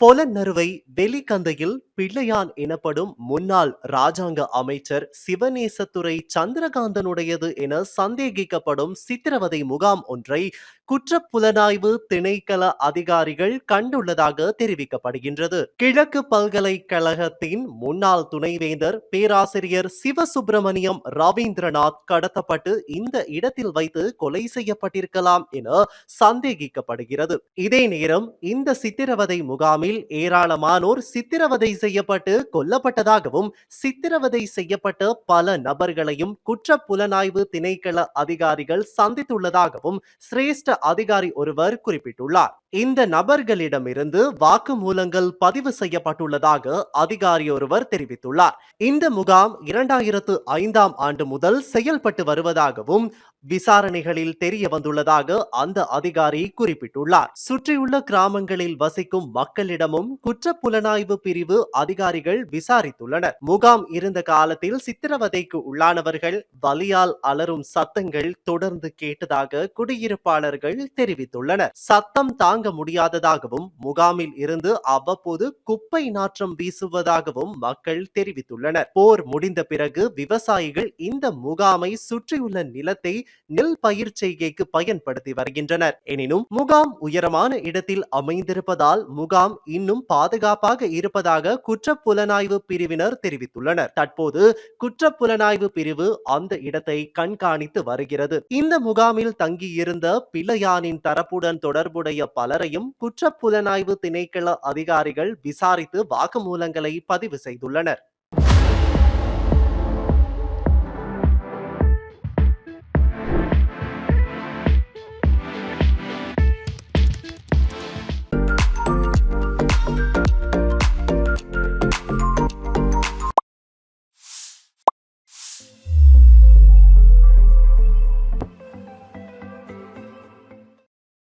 பொலநறுவை வெலிகந்தையில் பிள்ளையான் எனப்படும் முன்னாள் ராஜாங்க அமைச்சர் சிவநேசத்துறை சந்திரகாந்தனுடையது என சந்தேகிக்கப்படும் சித்திரவதை முகாம் ஒன்றை குற்றப்புலனாய்வு திணைக்கள அதிகாரிகள் கண்டுள்ளதாக தெரிவிக்கப்படுகின்றது. கிழக்கு பல்கலைக்கழகத்தின் முன்னாள் துணைவேந்தர் பேராசிரியர் சிவசுப்பிரமணியம் ரவீந்திரநாத் கடத்தப்பட்டு இந்த இடத்தில் வைத்து கொலை செய்யப்பட்டிருக்கலாம் என சந்தேகிக்கப்படுகிறது. இதே நேரம் இந்த சித்திரவதை முகாமில் ஏராளமானோர் சித்திரவதை செய்யப்பட்டு கொல்லப்பட்டதாகவும் சித்திரவதை செய்யப்பட்ட பல நபர்களையும் குற்ற புலனாய்வு திணைக்கள அதிகாரிகள் சந்தித்துள்ளதாகவும் சிரேஷ்ட அதிகாரி ஒருவர் குறிப்பிட்டுள்ளார். இந்த நபர்களிடமிருந்து வாக்குமூலங்கள் பதிவு செய்யப்பட்டுள்ளதாக அதிகாரி ஒருவர் தெரிவித்துள்ளார். இந்த முகாம் இரண்டாயிரத்து ஐந்தாம் ஆண்டு முதல் செயல்பட்டு வருவதாகவும் விசாரணைகளில் தெரிய வந்துள்ளதாக அந்த அதிகாரி குறிப்பிட்டுள்ளார். சுற்றியுள்ள கிராமங்களில் வசிக்கும் மக்களிடம் மக்களிடமும் குற்ற புலனாய்வு பிரிவு அதிகாரிகள் விசாரித்துள்ளனர். முகாம் இருந்த காலத்தில் சித்திரவதைக்கு உள்ளானவர்கள் வலியால் அலரும் சத்தங்கள் தொடர்ந்து கேட்டதாக குடியிருப்பாளர்கள் தெரிவித்துள்ளனர். சத்தம் தாங்க முடியாததாகவும் முகாமில் இருந்து அவ்வப்போது குப்பை நாற்றம் வீசுவதாகவும் மக்கள் தெரிவித்துள்ளனர். போர் முடிந்த பிறகு விவசாயிகள் இந்த முகாமை சுற்றியுள்ள நிலத்தை நெல் பயிர் செய்கைக்கு பயன்படுத்தி வருகின்றனர். எனினும் முகாம் உயரமான இடத்தில் அமைந்திருப்பதால் முகாம் இன்னும் பாதுகாப்பாக இருப்பதாக குற்ற புலனாய்வு பிரிவினர் தெரிவித்துள்ளனர். தற்போது குற்ற புலனாய்வு பிரிவு அந்த இடத்தை கண்காணித்து வருகிறது. இந்த முகாமில் தங்கியிருந்த பிள்ளையானின் தரப்புடன் தொடர்புடைய பலரையும் குற்ற புலனாய்வு திணைக்கள அதிகாரிகள் விசாரித்து வாக்குமூலங்களை பதிவு செய்துள்ளனர்.